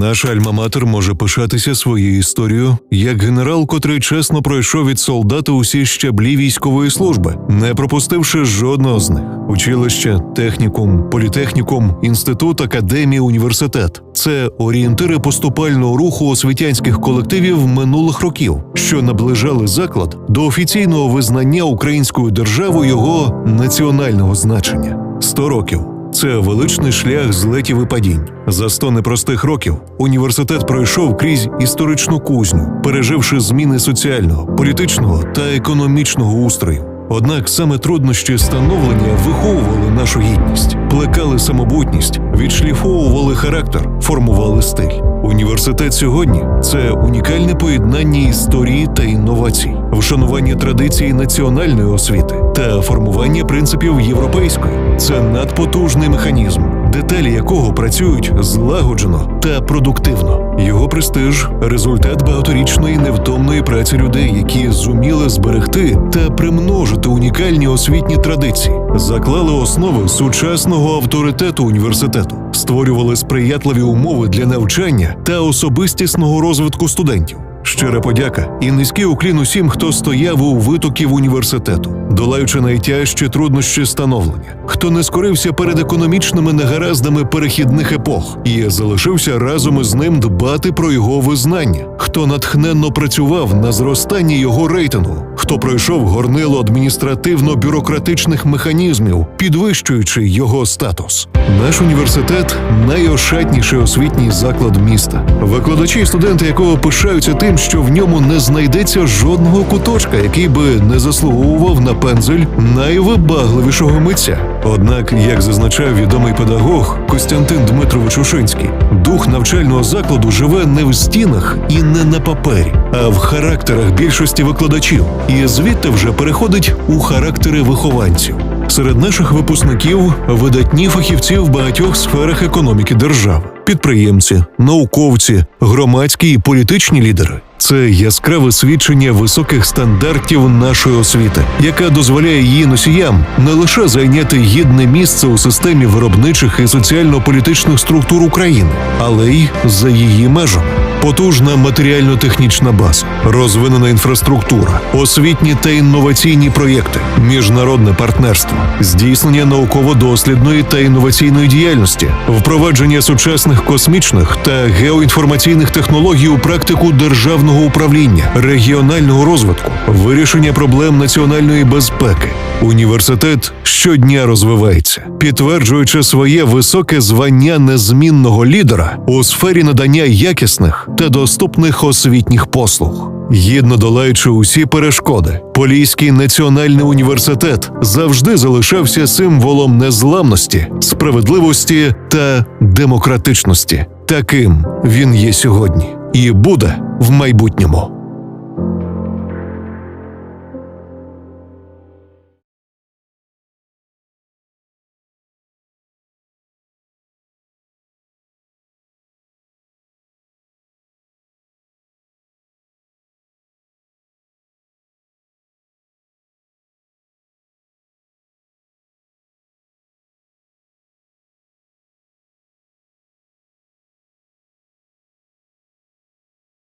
Наш альма-матер може пишатися своєю історією як генерал, котрий чесно пройшов від солдата усі щаблі військової служби, не пропустивши жодного з них. Училище, технікум, політехнікум, інститут, академія, університет це орієнтири поступального руху освітянських колективів минулих років, що наближали заклад до офіційного визнання українською державою його національного значення. 100 років. Це величний шлях злетів і падінь. За сто непростих років університет пройшов крізь історичну кузню, переживши зміни соціального, політичного та економічного устрою. Однак саме труднощі становлення виховували нашу гідність, плекали самобутність, відшліфовували характер, формували стиль. Університет сьогодні це унікальне поєднання історії та інновацій, вшанування традицій національної освіти та формування принципів європейської. Це надпотужний механізм, деталі якого працюють злагоджено та продуктивно. Його престиж результат багаторічної невтомної праці людей, які зуміли зберегти та примножити унікальні освітні традиції, заклали основи сучасного авторитету університету, створювали сприятливі умови для навчання та особистісного розвитку студентів. Щира подяка і низький уклін усім, хто стояв у витоків університету, долаючи найтяжчі труднощі становлення, хто не скорився перед економічними негараздами перехідних епох і залишився разом із ним дбати про його визнання, хто натхненно працював на зростання його рейтингу, хто пройшов горнило адміністративно-бюрократичних механізмів, підвищуючи його статус. Наш університет найошатніший освітній заклад міста, викладачі і студенти якого пишаються тим, що в ньому не знайдеться жодного куточка, який би не заслуговував на пензель найвибагливішого митця. Однак, як зазначав відомий педагог Костянтин Дмитрович Ушинський, дух навчального закладу живе не в стінах і не на папері, а в характерах більшості викладачів, і звідти вже переходить у характери вихованців. Серед наших випускників видатні фахівці в багатьох сферах економіки держави, підприємці, науковці, громадські і політичні лідери. Це яскраве свідчення високих стандартів нашої освіти, яка дозволяє її носіям не лише зайняти гідне місце у системі виробничих і соціально-політичних структур України, але й за її межами. Потужна матеріально-технічна база, розвинена інфраструктура, освітні та інноваційні проєкти, міжнародне партнерство, здійснення науково-дослідної та інноваційної діяльності, впровадження сучасних космічних та геоінформаційних технологій у практику державного управління, регіонального розвитку, вирішення проблем національної безпеки. Університет щодня розвивається, підтверджуючи своє високе звання незмінного лідера у сфері надання якісних та доступних освітніх послуг. Гідно долаючи усі перешкоди, Поліський національний університет завжди залишався символом незламності, справедливості та демократичності. Таким він є сьогодні і буде в майбутньому.